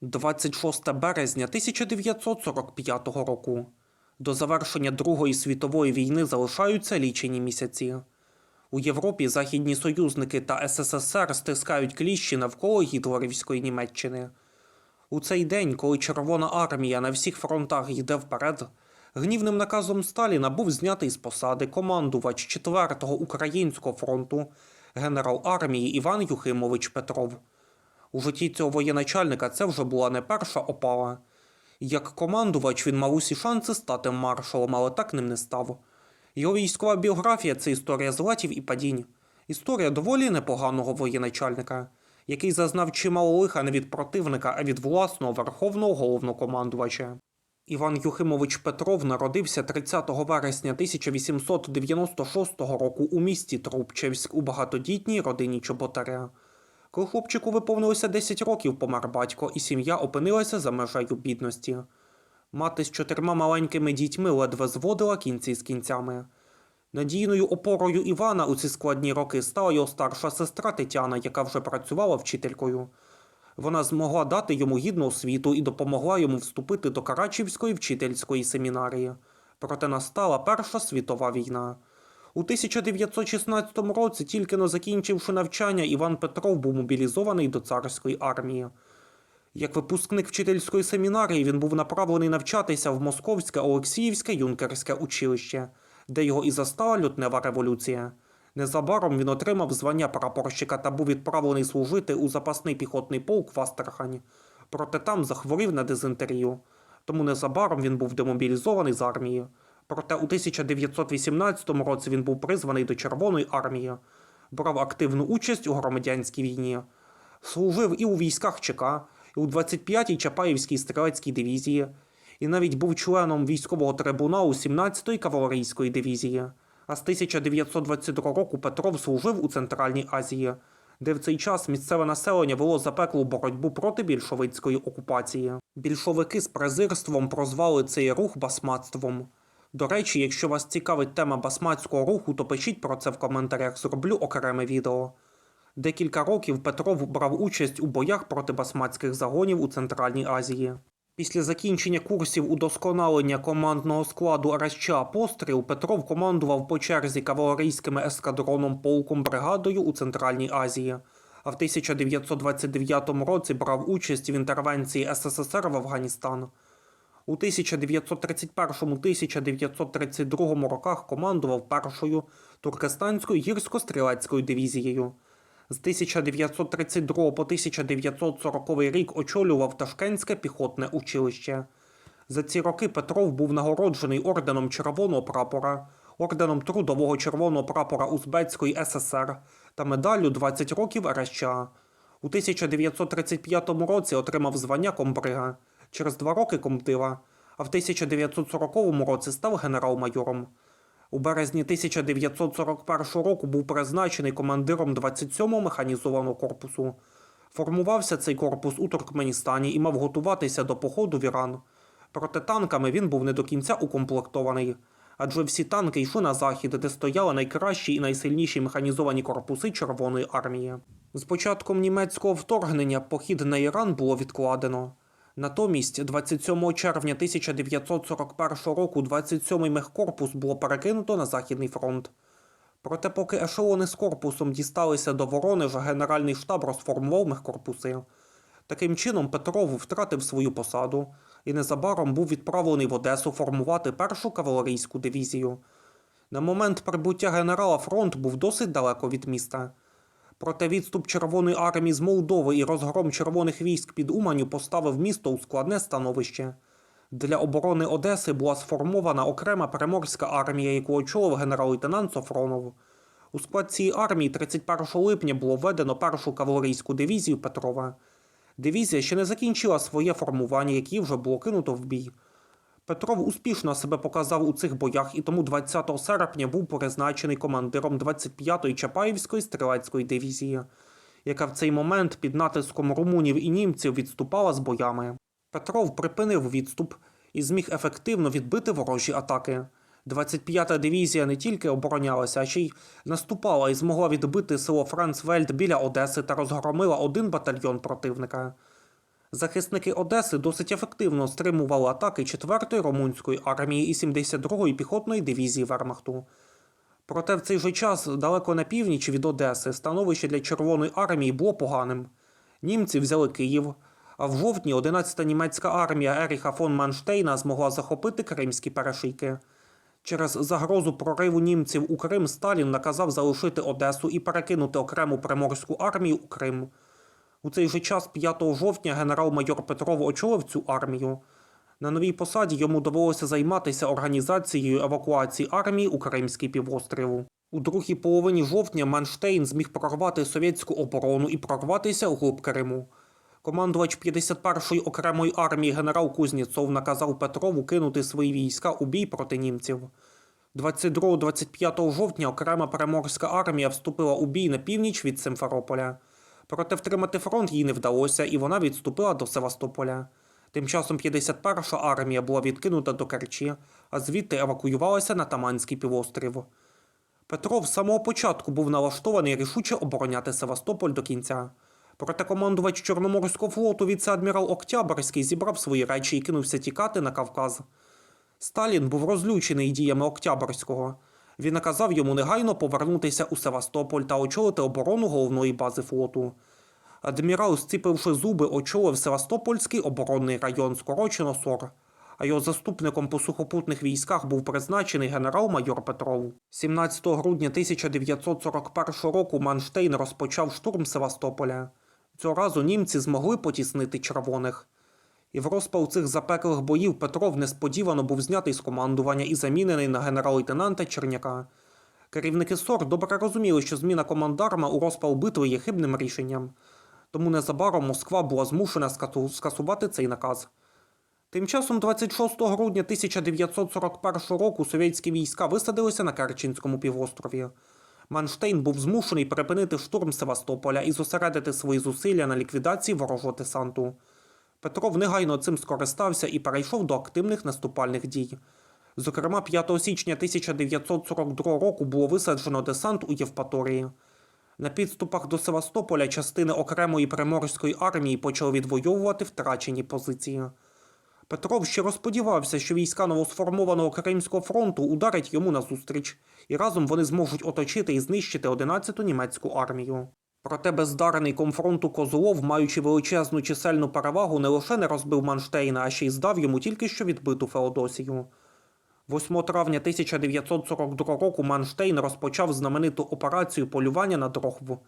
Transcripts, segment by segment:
26 березня 1945 року. До завершення Другої світової війни залишаються лічені місяці. У Європі західні союзники та СССР стискають кліщі навколо гітлерівської Німеччини. У цей день, коли Червона армія на всіх фронтах йде вперед, гнівним наказом Сталіна був знятий з посади командувач 4-го українського фронту генерал армії Іван Юхимович Петров. У житті цього воєначальника це вже була не перша опала. Як командувач він мав усі шанси стати маршалом, але так ним не став. Його військова біографія це історія златів і падінь. Історія доволі непоганого воєначальника, який зазнав чимало лиха не від противника, а від власного верховного головнокомандувача. Іван Юхимович Петров народився 30 вересня 1896 року у місті Трубчевськ у багатодітній родині Чоботаря. Коли хлопчику виповнилося 10 років, помер батько, і сім'я опинилася за межею бідності. Мати з чотирма маленькими дітьми ледве зводила кінці з кінцями. Надійною опорою Івана у ці складні роки стала його старша сестра Тетяна, яка вже працювала вчителькою. Вона змогла дати йому гідну освіту і допомогла йому вступити до Карачівської вчительської семінарії. Проте настала Перша світова війна. У 1916 році, тільки но закінчивши навчання, Іван Петров був мобілізований до царської армії. Як випускник вчительської семінарії він був направлений навчатися в Московське Олексіївське юнкерське училище, де його і застала лютнева революція. Незабаром він отримав звання прапорщика та був відправлений служити у запасний піхотний полк в Астрахань. Проте там захворів на дизентерію. Тому незабаром він був демобілізований з армії. Проте у 1918 році він був призваний до Червоної армії, брав активну участь у громадянській війні, служив і у військах ЧК, і у 25-й Чапаївській стрілецькій дивізії, і навіть був членом військового трибуналу 17-ї кавалерійської дивізії. А з 1922 року Петров служив у Центральній Азії, де в цей час місцеве населення вело запеклу боротьбу проти більшовицької окупації. Більшовики з презирством прозвали цей рух басматством. До речі, якщо вас цікавить тема басматського руху, то пишіть про це в коментарях, зроблю окреме відео. Декілька років Петров брав участь у боях проти басматських загонів у Центральній Азії. Після закінчення курсів удосконалення командного складу РСЧ «Постріл» Петров командував по черзі кавалерійським ескадроном полком бригадою у Центральній Азії, а в 1929 році брав участь в інтервенції СССР в Афганістан. У 1931-1932 роках командував першою туркестанською гірсько-стрілецькою дивізією. З 1932 по 1940 рік очолював Ташкентське піхотне училище. За ці роки Петров був нагороджений орденом Червоного прапора, орденом Трудового червоного прапора Узбецької ССР та медаллю 20 років РСЧА. У 1935 році отримав звання комбрига, через два роки комдива, а в 1940 році став генерал-майором. У березні 1941 року був призначений командиром 27-го механізованого корпусу. Формувався цей корпус у Туркменістані і мав готуватися до походу в Іран. Проте танками він був не до кінця укомплектований, адже всі танки йшли на захід, де стояли найкращі і найсильніші механізовані корпуси Червоної армії. З початком німецького вторгнення похід на Іран було відкладено. Натомість, 27 червня 1941 року 27-й мехкорпус було перекинуто на Західний фронт. Проте, поки ешелони з корпусом дісталися до Воронежа, Генеральний штаб розформував мехкорпуси. Таким чином, Петров втратив свою посаду і незабаром був відправлений в Одесу формувати першу кавалерійську дивізію. На момент прибуття генерала фронт був досить далеко від міста. Проте відступ Червоної армії з Молдови і розгром червоних військ під Уманю поставив місто у складне становище. Для оборони Одеси була сформована окрема Приморська армія, яку очолив генерал-лейтенант Софронов. У склад цієї армії 31 липня було введено першу кавалерійську дивізію Петрова. Дивізія ще не закінчила своє формування, яке вже було кинуто в бій. Петров успішно себе показав у цих боях і тому 20 серпня був призначений командиром 25-ї Чапаївської стрілецької дивізії, яка в цей момент під натиском румунів і німців відступала з боями. Петров припинив відступ і зміг ефективно відбити ворожі атаки. 25-та дивізія не тільки оборонялася, а ще й наступала і змогла відбити село Францвельд біля Одеси та розгромила один батальйон противника. Захисники Одеси досить ефективно стримували атаки 4-ї румунської армії і 72-ї піхотної дивізії Вермахту. Проте в цей же час далеко на північ від Одеси становище для Червоної армії було поганим. Німці взяли Київ, а в жовтні 11-та німецька армія Еріха фон Манштейна змогла захопити Кримські перешийки. Через загрозу прориву німців у Крим Сталін наказав залишити Одесу і перекинути окрему приморську армію у Крим. У цей же час 5 жовтня генерал-майор Петров очолив цю армію. На новій посаді йому довелося займатися організацією евакуації армії у Кримський півострів. У другій половині жовтня Манштейн зміг прорвати совєтську оборону і прорватися у глиб Криму. Командувач 51-ї окремої армії генерал Кузнєцов наказав Петрову кинути свої війська у бій проти німців. 22-25 жовтня окрема Приморська армія вступила у бій на північ від Симферополя. Проте втримати фронт їй не вдалося, і вона відступила до Севастополя. Тим часом 51-ша армія була відкинута до Керчі, а звідти евакуювалася на Таманський півострів. Петров з самого початку був налаштований рішуче обороняти Севастополь до кінця. Проте командувач Чорноморського флоту віце-адмірал Октябрський зібрав свої речі і кинувся тікати на Кавказ. Сталін був розлючений діями Октябрського. Він наказав йому негайно повернутися у Севастополь та очолити оборону головної бази флоту. Адмірал, зціпивши зуби, очолив Севастопольський оборонний район, скорочено СОР, а його заступником по сухопутних військах був призначений генерал-майор Петров. 17 грудня 1941 року Манштейн розпочав штурм Севастополя. Цього разу німці змогли потіснити червоних. І в розпал цих запеклих боїв Петров несподівано був знятий з командування і замінений на генерал-лейтенанта Черняка. Керівники СОР добре розуміли, що зміна командарма у розпал битви є хибним рішенням, тому незабаром Москва була змушена скасувати цей наказ. Тим часом 26 грудня 1941 року совєтські війська висадилися на Керченському півострові. Манштейн був змушений перепинити штурм Севастополя і зосередити свої зусилля на ліквідації ворожого десанту. Петров негайно цим скористався і перейшов до активних наступальних дій. Зокрема, 5 січня 1942 року було висаджено десант у Євпаторії. На підступах до Севастополя частини окремої приморської армії почали відвоювати втрачені позиції. Петров щиро сподівався, що війська новосформованого Кримського фронту ударять йому назустріч, і разом вони зможуть оточити і знищити 11-ту німецьку армію. Проте бездарний комфронту Козлов, маючи величезну чисельну перевагу, не лише не розбив Манштейна, а ще й здав йому тільки що відбиту Феодосію. 8 травня 1942 року Манштейн розпочав знамениту операцію полювання на Дрохву.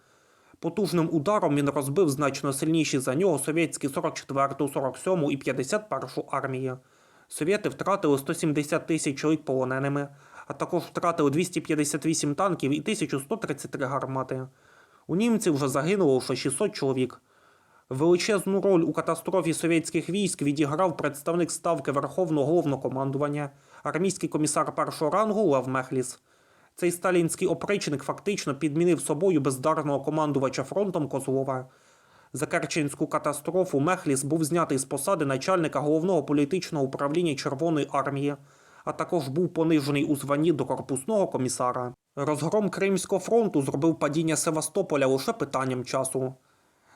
Потужним ударом він розбив значно сильніші за нього совєтські 44-ту, 47-му і 51-шу армії. Совєти втратили 170 тисяч чоловік полоненими, а також втратили 258 танків і 1133 гармати. У німців вже загинуло лише 600 чоловік. Величезну роль у катастрофі совєтських військ відіграв представник ставки Верховного головнокомандування, армійський комісар першого рангу Лев Мехліс. Цей сталінський опричник фактично підмінив собою бездарного командувача фронтом Козлова. За Керченську катастрофу Мехліс був знятий з посади начальника головного політичного управління Червоної армії, а також був понижений у званні до корпусного комісара. Розгром Кримського фронту зробив падіння Севастополя лише питанням часу.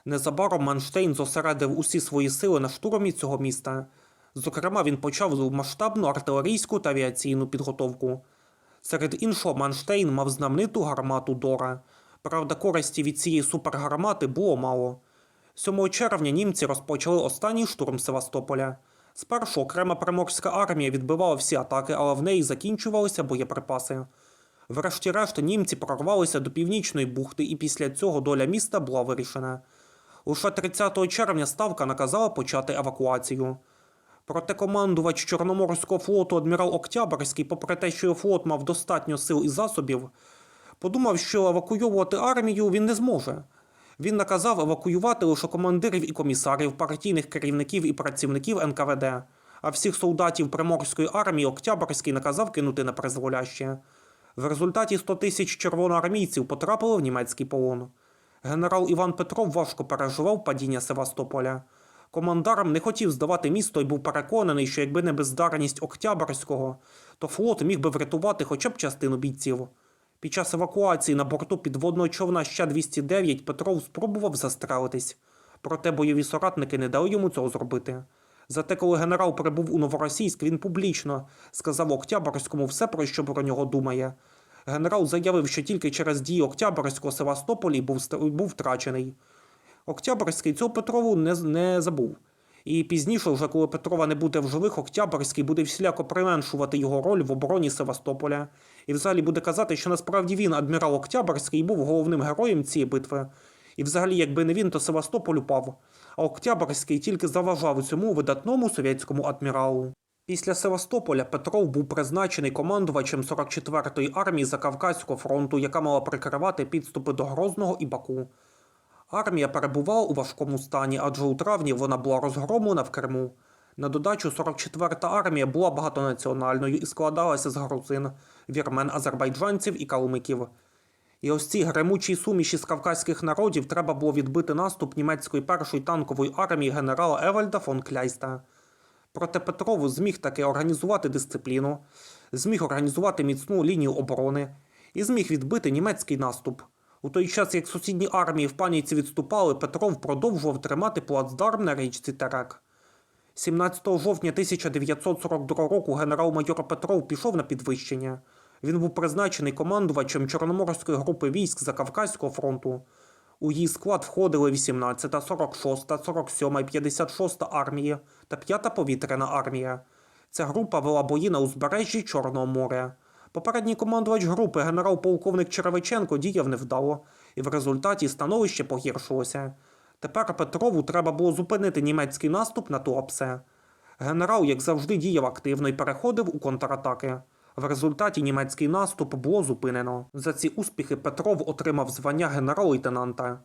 Незабаром Манштейн зосередив усі свої сили на штурмі цього міста. Зокрема, він почав масштабну артилерійську та авіаційну підготовку. Серед іншого, Манштейн мав знамениту гармату Дора. Правда, користі від цієї супергармати було мало. 7 червня німці розпочали останній штурм Севастополя. Спершу окрема приморська армія відбивала всі атаки, але в неї закінчувалися боєприпаси. Врешті-решт німці прорвалися до північної бухти, і після цього доля міста була вирішена. Лише 30 червня ставка наказала почати евакуацію. Проте командувач Чорноморського флоту адмірал Октябрський, попри те, що його флот мав достатньо сил і засобів, подумав, що евакуйовувати армію він не зможе. Він наказав евакуювати лише командирів і комісарів, партійних керівників і працівників НКВД, а всіх солдатів Приморської армії Октябрський наказав кинути на призволяще. В результаті 100 тисяч червоноармійців потрапили в німецький полон. Генерал Іван Петров важко переживав падіння Севастополя. Командарм не хотів здавати місто і був переконаний, що якби не бездарність Октябрського, то флот міг би врятувати хоча б частину бійців. Під час евакуації на борту підводного човна Ща-209 Петров спробував застрелитись. Проте бойові соратники не дали йому цього зробити. Зате, коли генерал прибув у Новоросійськ, він публічно сказав Октябрському все, про що про нього думає. Генерал заявив, що тільки через дії Октябрського Севастополі був, був втрачений. Октябрський цього Петрову не, не забув. І пізніше, вже коли Петрова не буде в живих, Октябрський буде всіляко применшувати його роль в обороні Севастополя. І взагалі буде казати, що насправді він, адмірал Октябрський, був головним героєм цієї битви. І взагалі, якби не він, то Севастополь упав. А Октябрський тільки заважав цьому видатному совєтському адміралу. Після Севастополя Петров був призначений командувачем 44-ї армії Закавказького фронту, яка мала прикривати підступи до Грозного і Баку. Армія перебувала у важкому стані, адже у травні вона була розгромлена в Криму. На додачу 44-та армія була багатонаціональною і складалася з грузин, вірмен, азербайджанців і калмиків. І ось цій гремучій суміші з кавказьких народів треба було відбити наступ німецької першої танкової армії генерала Евальда фон Кляйста. Проте Петров зміг таки організувати дисципліну, зміг організувати міцну лінію оборони і зміг відбити німецький наступ. У той час, як сусідні армії в паніці відступали, Петров продовжував тримати плацдарм на річці Терек. 17 жовтня 1942 року генерал-майор Петров пішов на підвищення. Він був призначений командувачем Чорноморської групи військ Закавказького фронту. У її склад входили 18-та, 46-та, 47-та і 56-та армії та 5-та повітряна армія. Ця група вела бої на узбережжі Чорного моря. Попередній командувач групи генерал-полковник Черевиченко діяв невдало, і в результаті становище погіршилося. Тепер Петрову треба було зупинити німецький наступ на Туапсе. Генерал, як завжди, діяв активно і переходив у контратаки. В результаті німецький наступ було зупинено. За ці успіхи Петров отримав звання генерал-лейтенанта.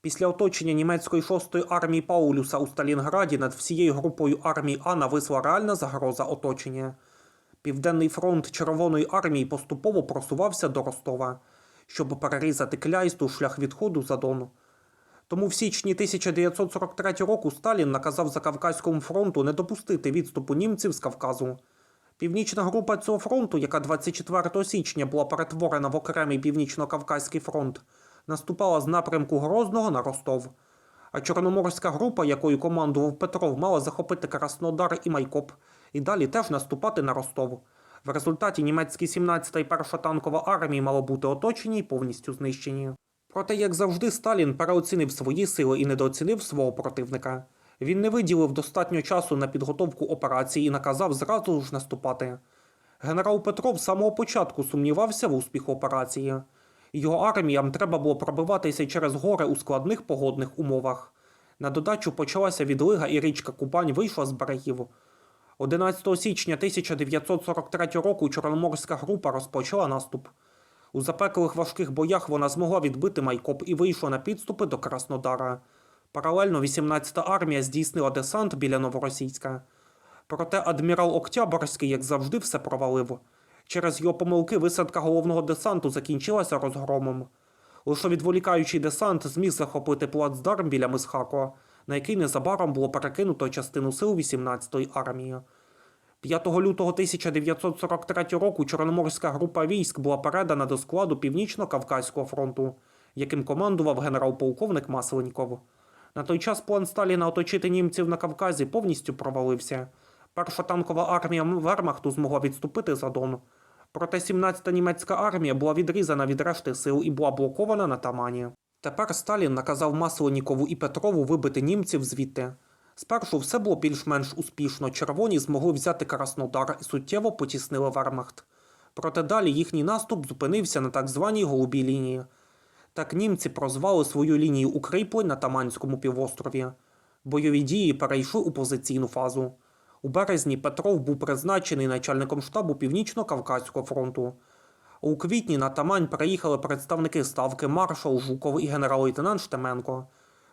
Після оточення німецької шостої армії Паулюса у Сталінграді над всією групою армій А нависла реальна загроза оточення. Південний фронт Червоної армії поступово просувався до Ростова, щоб перерізати кляйсту шлях відходу за Дон. Тому в січні 1943 року Сталін наказав Закавказькому фронту не допустити відступу німців з Кавказу. Північна група цього фронту, яка 24 січня була перетворена в окремий північно-кавказький фронт, наступала з напрямку Грозного на Ростов. А Чорноморська група, якою командував Петров, мала захопити Краснодар і Майкоп, і далі теж наступати на Ростов. В результаті німецькі 17-та і 1-ша танкова армії мало бути оточені і повністю знищені. Проте, як завжди, Сталін переоцінив свої сили і недооцінив свого противника. Він не виділив достатньо часу на підготовку операції і наказав зразу ж наступати. Генерал Петров з самого початку сумнівався в успіху операції. Його арміям треба було пробиватися через гори у складних погодних умовах. На додачу почалася відлига і річка Кубань вийшла з берегів. 11 січня 1943 року Чорноморська група розпочала наступ. У запеклих важких боях вона змогла відбити Майкоп і вийшла на підступи до Краснодара. Паралельно 18-та армія здійснила десант біля Новоросійська. Проте адмірал Октябрський, як завжди, все провалив. Через його помилки висадка головного десанту закінчилася розгромом. Лише відволікаючий десант зміг захопити плацдарм біля Мисхако, на який незабаром було перекинуто частину сил 18-ї армії. 5 лютого 1943 року Чорноморська група військ була передана до складу Північно-Кавказького фронту, яким командував генерал-полковник Масленіков. На той час план Сталіна оточити німців на Кавказі повністю провалився. Перша танкова армія Вермахту змогла відступити за Дон. Проте 17-та німецька армія була відрізана від решти сил і була блокована на Тамані. Тепер Сталін наказав Масленікову і Петрову вибити німців звідти. Спершу все було більш-менш успішно. Червоні змогли взяти Краснодар і суттєво потіснили Вермахт. Проте далі їхній наступ зупинився на так званій голубій лінії. Так німці прозвали свою лінію укріплень на Таманському півострові. Бойові дії перейшли у позиційну фазу. У березні Петров був призначений начальником штабу Північно-Кавказького фронту. У квітні на Тамань приїхали представники ставки маршал Жуков і генерал-лейтенант Штеменко.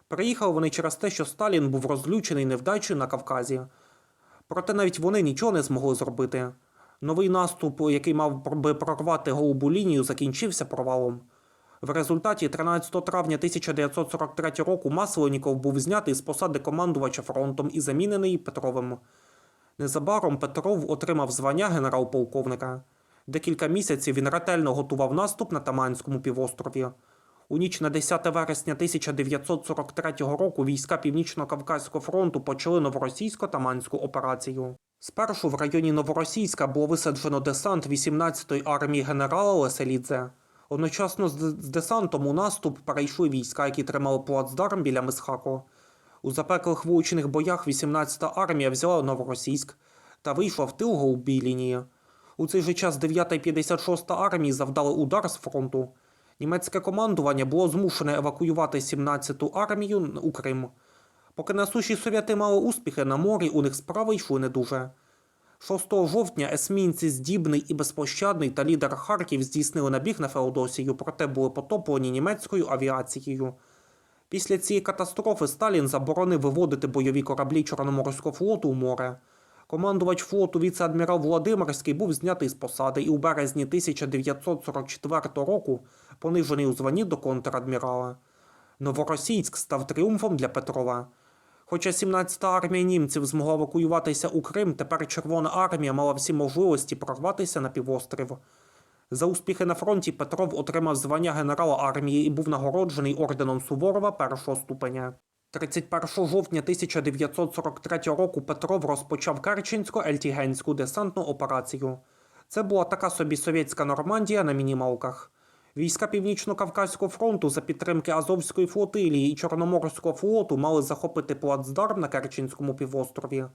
Приїхали вони через те, що Сталін був розлючений невдачею на Кавказі. Проте навіть вони нічого не змогли зробити. Новий наступ, який мав би прорвати голубу лінію, закінчився провалом. В результаті 13 травня 1943 року Масленіков був знятий з посади командувача фронтом і замінений Петровим. Незабаром Петров отримав звання генерал-полковника. Декілька місяців він ретельно готував наступ на Таманському півострові. У ніч на 10 вересня 1943 року війська Північно-Кавказького фронту почали новоросійсько-таманську операцію. Спершу в районі Новоросійська було висаджено десант 18-ї армії генерала Леселідзе. Одночасно з десантом у наступ перейшли війська, які тримали плацдарм біля Мисхако. У запеклих вуличних боях 18-та армія взяла Новоросійськ та вийшла в тил голубій лінії. У цей же час 9 і 56 армії завдали удар з фронту. Німецьке командування було змушене евакуювати 17-ту армію у Крим. Поки на суші совєти мали успіхи, на морі у них справи йшли не дуже. 6 жовтня есмінці Здібний і Безпощадний та лідер Харків здійснили набіг на Феодосію, проте були потоплені німецькою авіацією. Після цієї катастрофи Сталін заборонив виводити бойові кораблі Чорноморського флоту у море. Командувач флоту віце-адмірал Володимирський був знятий з посади і у березні 1944 року понижений у званні до контрадмірала. Новоросійськ став тріумфом для Петрова. Хоча 17-та армія німців змогла евакуюватися у Крим, тепер Червона армія мала всі можливості прорватися на півострів. За успіхи на фронті Петров отримав звання генерала армії і був нагороджений орденом Суворова першого ступеня. 31 жовтня 1943 року Петров розпочав Керченсько-Ельтігенську десантну операцію. Це була така собі совєтська Нормандія на мінімалках. Війська Північно-Кавказького фронту за підтримки Азовської флотилії і Чорноморського флоту мали захопити плацдарм на Керченському півострові.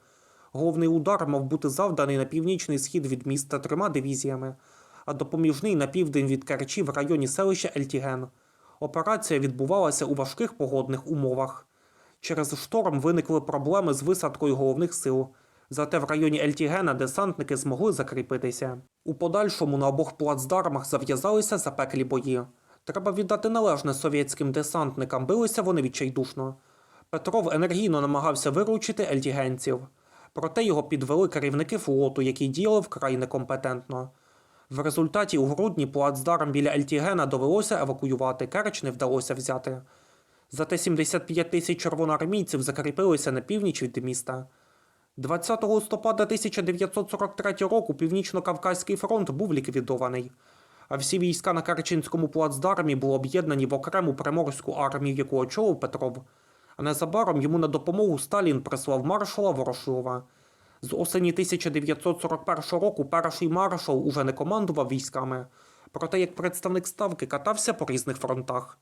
Головний удар мав бути завданий на північний схід від міста трьома дивізіями, а допоміжний на південь від Керчі в районі селища Ельтіген. Операція відбувалася у важких погодних умовах. Через шторм виникли проблеми з висадкою головних сил. Зате в районі Ельтігена десантники змогли закріпитися. У подальшому на обох плацдармах зав'язалися запеклі бої. Треба віддати належне совєтським десантникам, билися вони відчайдушно. Петров енергійно намагався виручити ельтігенців. Проте його підвели керівники флоту, які діяли вкрай некомпетентно. В результаті у грудні плацдарм біля Ельтігена довелося евакуювати, Керч не вдалося взяти. Зате 75 тисяч червоноармійців закріпилися на північ від міста. 20 листопада 1943 року Північно-Кавказький фронт був ліквідований, а всі війська на Керченському плацдармі були об'єднані в окрему приморську армію, яку очолив Петров. А незабаром йому на допомогу Сталін прислав маршала Ворошилова. З осені 1941 року перший маршал уже не командував військами, проте як представник ставки катався по різних фронтах.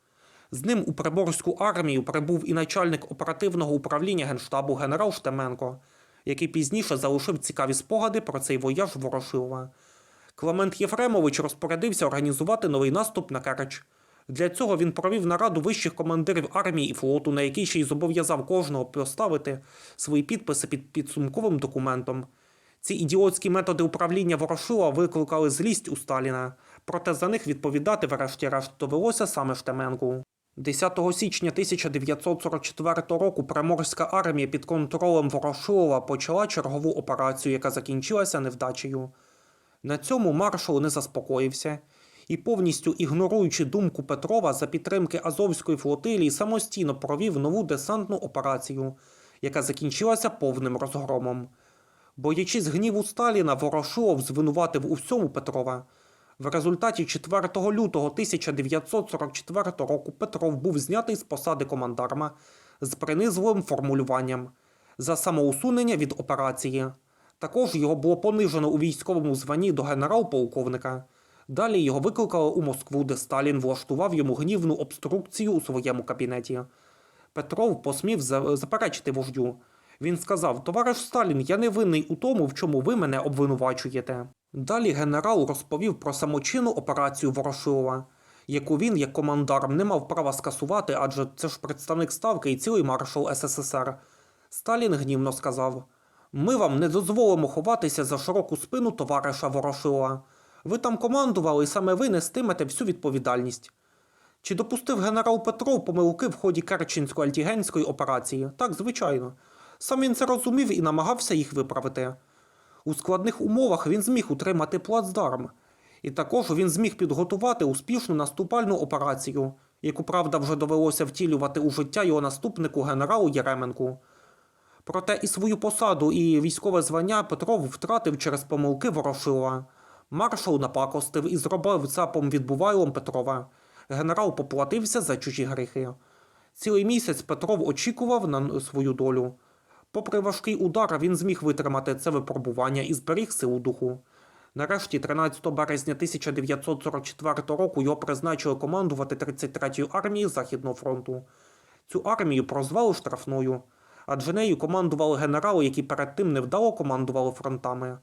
З ним у Приморську армію прибув і начальник оперативного управління Генштабу генерал Штеменко, який пізніше залишив цікаві спогади про цей вояж Ворошилова. Клемент Єфремович розпорядився організувати новий наступ на Керч. Для цього він провів нараду вищих командирів армії і флоту, на якій ще й зобов'язав кожного поставити свої підписи під підсумковим документом. Ці ідіотські методи управління Ворошила викликали злість у Сталіна, проте за них відповідати врешті-решт довелося саме Штеменку. 10 січня 1944 року Приморська армія під контролем Ворошилова почала чергову операцію, яка закінчилася невдачею. На цьому маршал не заспокоївся і, повністю ігноруючи думку Петрова за підтримки Азовської флотилії, самостійно провів нову десантну операцію, яка закінчилася повним розгромом. Боячись гніву Сталіна, Ворошилов звинуватив у всьому Петрова. В результаті 4 лютого 1944 року Петров був знятий з посади командарма з принизливим формулюванням за самоусунення від операції. Також його було понижено у військовому званні до генерал-полковника. Далі його викликали у Москву, де Сталін влаштував йому гнівну обструкцію у своєму кабінеті. Петров посмів заперечити вождю. Він сказав: Товариш Сталін, я не винний у тому, в чому ви мене обвинувачуєте. Далі генерал розповів про самочинну операцію Ворошилова, яку він, як командарм, не мав права скасувати, адже це ж представник ставки і цілий маршал СССР. Сталін гнівно сказав: Ми вам не дозволимо ховатися за широку спину товариша Ворошилова. Ви там командували, і саме ви нестимете всю відповідальність. Чи допустив генерал Петров помилки в ході Керченсько-Альтігенської операції? Так, звичайно. Сам він це розумів і намагався їх виправити. У складних умовах він зміг утримати плацдарм, і також він зміг підготувати успішну наступальну операцію, яку, правда, вже довелося втілювати у життя його наступнику генералу Єременку. Проте і свою посаду, і військове звання Петров втратив через помилки Ворошилова. Маршал напакостив і зробив цапом відбувайлом Петрова. генерал поплатився за чужі гріхи. Цілий місяць Петров очікував на свою долю. Попри важкий удар, він зміг витримати це випробування і зберіг силу духу. Нарешті, 13 березня 1944 року, його призначили командувати 33-ю армією Західного фронту. Цю армію прозвали штрафною, адже нею командували генерали, які перед тим невдало командували фронтами.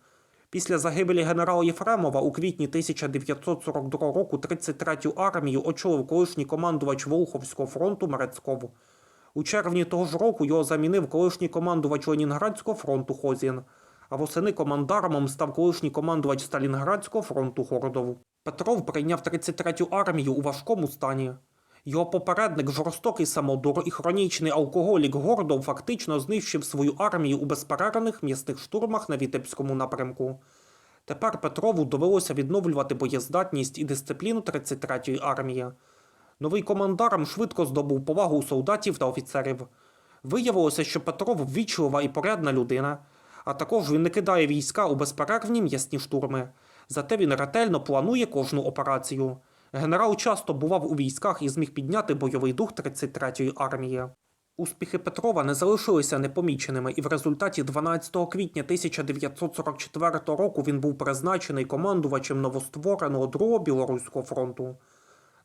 Після загибелі генерала Єфремова у квітні 1942 року 33-ю армію очолив колишній командувач Волховського фронту Мерецьков. У червні того ж року його замінив колишній командувач Ленінградського фронту Хозін, а восени командармом став колишній командувач Сталінградського фронту Городов. Петров прийняв 33-ю армію у важкому стані. Його попередник, жорстокий самодур і хронічний алкоголік Гордов фактично знищив свою армію у безперервних м'ясних штурмах на Вітебському напрямку. Тепер Петрову довелося відновлювати боєздатність і дисципліну 33-ї армії. Новий командарм швидко здобув повагу у солдатів та офіцерів. Виявилося, що Петров ввічлива і порядна людина, а також він не кидає війська у безперервні м'ясні штурми. Зате він ретельно планує кожну операцію. Генерал часто бував у військах і зміг підняти бойовий дух 33-ї армії. Успіхи Петрова не залишилися непоміченими, і в результаті 12 квітня 1944 року він був призначений командувачем новоствореного Другого Білоруського фронту.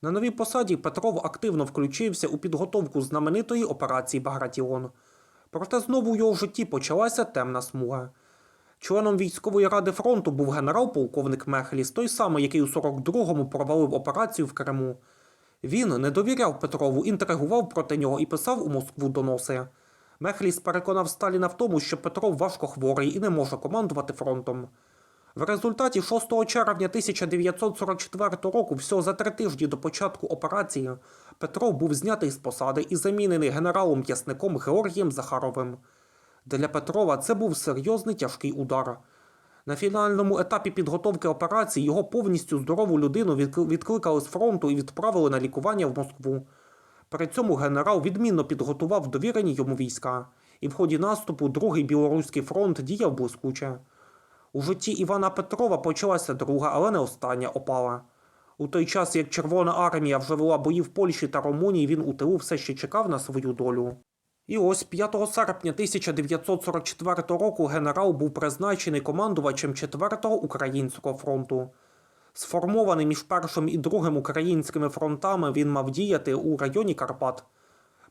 На новій посаді Петров активно включився у підготовку знаменитої операції Багратіон. Проте знову у його житті почалася темна смуга. Членом військової ради фронту був генерал-полковник Мехліс, той самий, який у 42-му провалив операцію в Криму. Він не довіряв Петрову, інтригував проти нього і писав у Москву доноси. Мехліс переконав Сталіна в тому, що Петров важко хворий і не може командувати фронтом. В результаті 6 червня 1944 року, всього за три тижні до початку операції, Петров був знятий з посади і замінений генералом-м'ясником Георгієм Захаровим. Для Петрова це був серйозний тяжкий удар. На фінальному етапі підготовки операції його повністю здорову людину відкликали з фронту і відправили на лікування в Москву. При цьому генерал відмінно підготував довірені йому війська, і в ході наступу Другий Білоруський фронт діяв блискуче. У житті Івана Петрова почалася друга, але не остання опала. У той час, як Червона армія вже вела бої в Польщі та Румунії, він у тилу все ще чекав на свою долю. І ось 5 серпня 1944 року генерал був призначений командувачем 4-го українського фронту. Сформований між першим і другим українськими фронтами, він мав діяти у районі Карпат.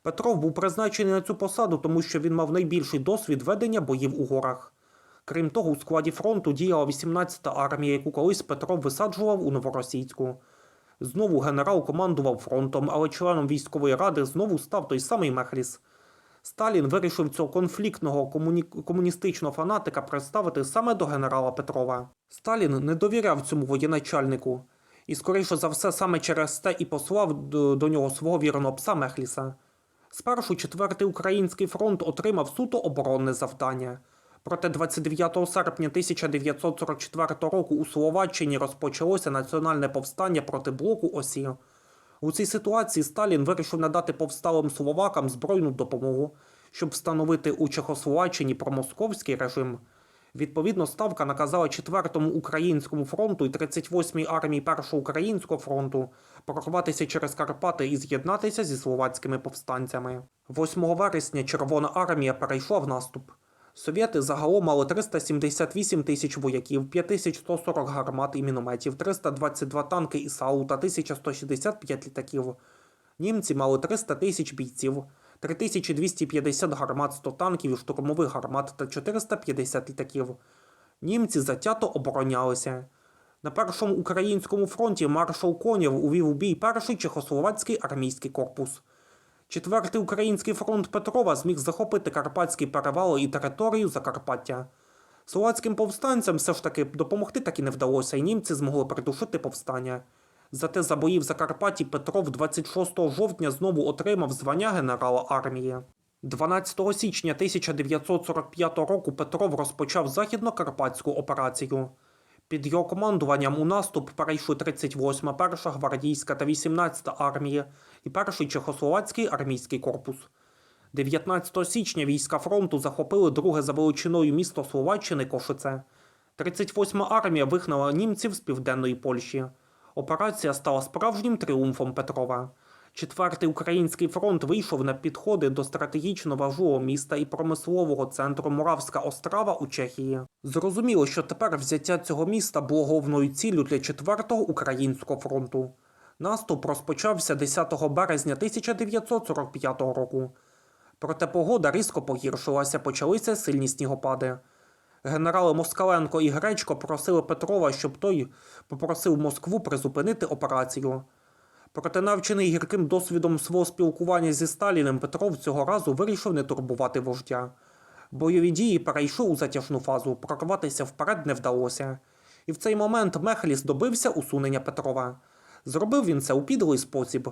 Петров був призначений на цю посаду, тому що він мав найбільший досвід ведення боїв у горах. Крім того, у складі фронту діяла 18-та армія, яку колись Петров висаджував у Новоросійську. Знову генерал командував фронтом, але членом військової ради знову став той самий Мехліс. Сталін вирішив цього конфліктного комуні... комуністичного фанатика представити саме до генерала Петрова. Сталін не довіряв цьому воєначальнику, і, скоріше за все, саме через те і послав до, до нього свого вірного пса Мехліса. Спершу 4-й український фронт отримав суто оборонне завдання. Проте 29 серпня 1944 року у Словаччині розпочалося національне повстання проти блоку Осі. У цій ситуації Сталін вирішив надати повсталим словакам збройну допомогу, щоб встановити у Чехословаччині промосковський режим. Відповідно, ставка наказала 4-му українському фронту і 38-й армії Першого українського фронту прорватися через Карпати і з'єднатися зі словацькими повстанцями. 8 вересня Червона армія перейшла в наступ. Совєти загалом мали 378 тисяч вояків, 5140 гармат і мінометів, 322 танки і САУ та 1165 літаків. Німці мали 300 тисяч бійців, 3250 гармат, 100 танків і штурмових гармат та 450 літаків. Німці затято оборонялися. На першому українському фронті маршал Конєв увів у бій перший чехословацький армійський корпус. Четвертий український фронт Петрова зміг захопити Карпатські перевали і територію Закарпаття. Словацьким повстанцям все ж таки допомогти так і не вдалося, і німці змогли придушити повстання. Зате за бої в Закарпатті Петров 26 жовтня знову отримав звання генерала армії. 12 січня 1945 року Петров розпочав західно-карпатську операцію. Під його командуванням у наступ перейшли 38-ма, 1-ша гвардійська та 18-та армії і перший чехословацький армійський корпус. 19 січня війська фронту захопили друге за величиною місто Словаччини Кошице. 38-ма армія вигнала німців з південної Польщі. Операція стала справжнім тріумфом Петрова. Четвертий український фронт вийшов на підходи до стратегічно важливого міста і промислового центру Моравська Острава у Чехії. Зрозуміло, що тепер взяття цього міста було головною ціллю для четвертого українського фронту. Наступ розпочався 10 березня 1945 року. Проте погода різко погіршилася, почалися сильні снігопади. Генерали Москаленко і Гречко просили Петрова, щоб той попросив Москву призупинити операцію. Проте навчений гірким досвідом свого спілкування зі Сталіним Петров цього разу вирішив не турбувати вождя. Бойові дії перейшли у затяжну фазу, прорватися вперед не вдалося. І в цей момент Мехліс добився усунення Петрова. Зробив він це у підлий спосіб.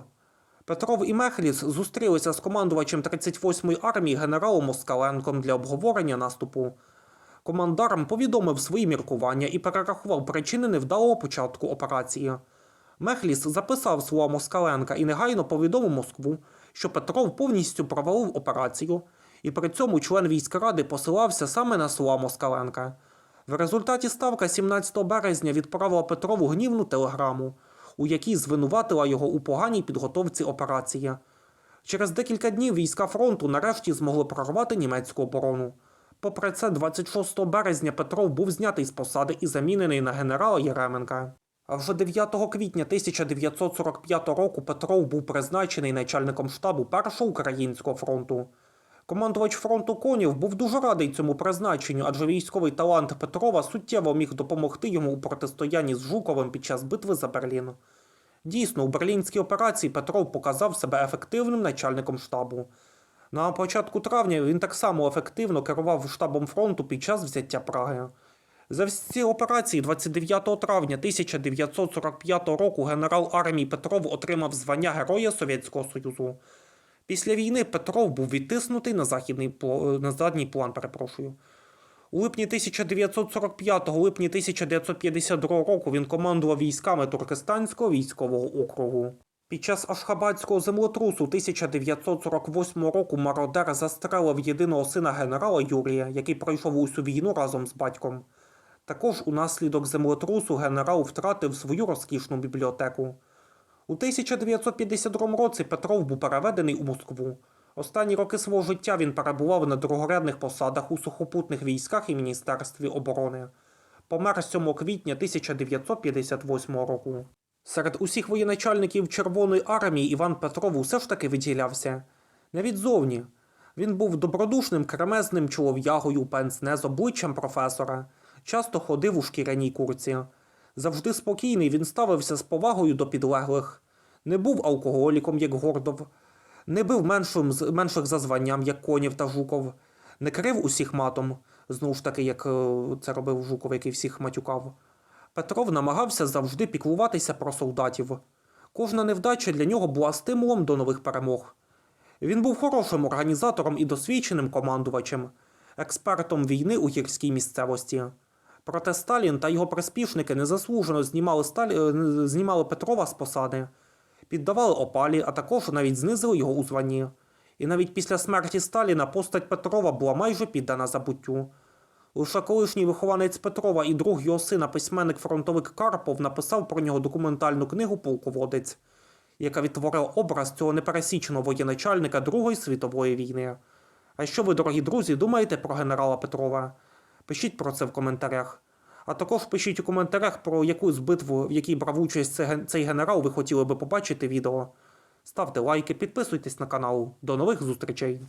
Петров і Мехліс зустрілися з командувачем 38-ї армії генералом Москаленком для обговорення наступу. Командарм повідомив свої міркування і перерахував причини невдалого початку операції. Мехліс записав слова Москаленка і негайно повідомив Москву, що Петров повністю провалив операцію, і при цьому член військради посилався саме на слова Москаленка. В результаті ставка 17 березня відправила Петрову гнівну телеграму, у якій звинуватила його у поганій підготовці операції. Через декілька днів війська фронту нарешті змогли прорвати німецьку оборону. Попри це, 26 березня Петров був знятий з посади і замінений на генерала Єременка. А вже 9 квітня 1945 року Петров був призначений начальником штабу Першого українського фронту. Командувач фронту конів був дуже радий цьому призначенню, адже військовий талант Петрова суттєво міг допомогти йому у протистоянні з Жуковим під час битви за Берлін. Дійсно, у берлінській операції Петров показав себе ефективним начальником штабу. На початку травня він так само ефективно керував штабом фронту під час взяття Праги. За всі операції 29 травня 1945 року генерал армії Петров отримав звання Героя Совєтського Союзу. Після війни Петров був відтиснутий на, західний, на задній план. Перепрошую. У липні 1945 липні 1952 року він командував військами Туркестанського військового округу. Під час Ашхабадського землетрусу 1948 року мародер застрелив єдиного сина генерала Юрія, який пройшов усю війну разом з батьком. Також унаслідок землетрусу генерал втратив свою розкішну бібліотеку. У 1952 році Петров був переведений у Москву. Останні роки свого життя він перебував на другорядних посадах у сухопутних військах і Міністерстві оборони. Помер 7 квітня 1958 року. Серед усіх воєначальників Червоної армії Іван Петров усе ж таки виділявся. Навіть зовні. Він був добродушним кремезним чолов'ягою пенсне з обличчям професора, часто ходив у шкіряній курці. Завжди спокійний він ставився з повагою до підлеглих. Не був алкоголіком, як Гордов, не бив меншим, менших за званням, як Конів та Жуков, не крив усіх матом, знову ж таки, як е, це робив Жуков, який всіх матюкав. Петров намагався завжди піклуватися про солдатів. Кожна невдача для нього була стимулом до нових перемог. Він був хорошим організатором і досвідченим командувачем, експертом війни у гірській місцевості. Проте Сталін та його приспішники незаслужено знімали, Сталі... е, знімали Петрова з посади, піддавали опалі, а також навіть знизили його у званні. І навіть після смерті Сталіна постать Петрова була майже піддана забуттю. Лише колишній вихованець Петрова і друг його сина, письменник фронтовик Карпов, написав про нього документальну книгу Полководець, яка відтворила образ цього непересічного воєначальника Другої світової війни. А що ви, дорогі друзі, думаєте про генерала Петрова? Пишіть про це в коментарях. А також пишіть у коментарях, про яку з битву, в якій брав участь цей генерал, ви хотіли би побачити відео. Ставте лайки, підписуйтесь на канал. До нових зустрічей!